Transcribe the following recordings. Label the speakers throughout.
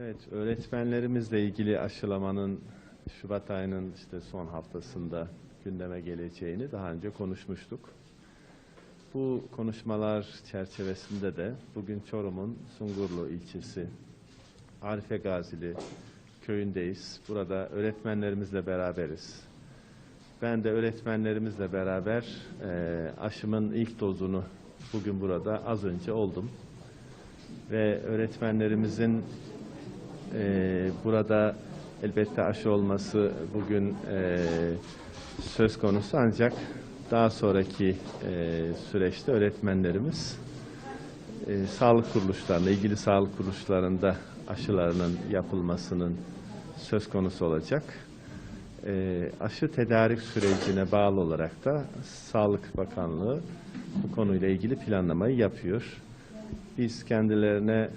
Speaker 1: Evet, öğretmenlerimizle ilgili aşılamanın Şubat ayının işte son haftasında gündeme geleceğini daha önce konuşmuştuk. Bu konuşmalar çerçevesinde de bugün Çorum'un Sungurlu ilçesi Arife Gazili köyündeyiz. Burada öğretmenlerimizle beraberiz. Ben de öğretmenlerimizle beraber eee, aşımın ilk dozunu bugün burada az önce oldum. Ve öğretmenlerimizin ee, burada elbette aşı olması bugün e, söz konusu ancak daha sonraki e, süreçte öğretmenlerimiz e, sağlık kuruluşlarında, ilgili sağlık kuruluşlarında aşılarının yapılmasının söz konusu olacak. E, aşı tedarik sürecine bağlı olarak da Sağlık Bakanlığı bu konuyla ilgili planlamayı yapıyor. Biz kendilerine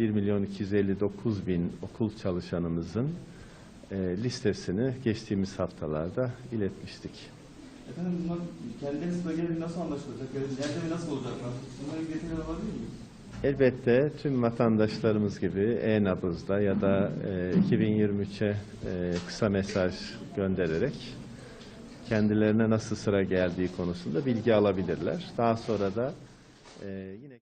Speaker 1: 1 milyon 259 bin okul çalışanımızın e, listesini geçtiğimiz haftalarda iletmiştik.
Speaker 2: Efendim bunlar kendileri bölgeleri nasıl anlaşılacak? Nerede ve nasıl olacaklar? Bunların detayları alabilir miyim?
Speaker 1: Elbette tüm vatandaşlarımız gibi e-nabızda ya da e, 2023'e e, kısa mesaj göndererek kendilerine nasıl sıra geldiği konusunda bilgi alabilirler. Daha sonra da e, yine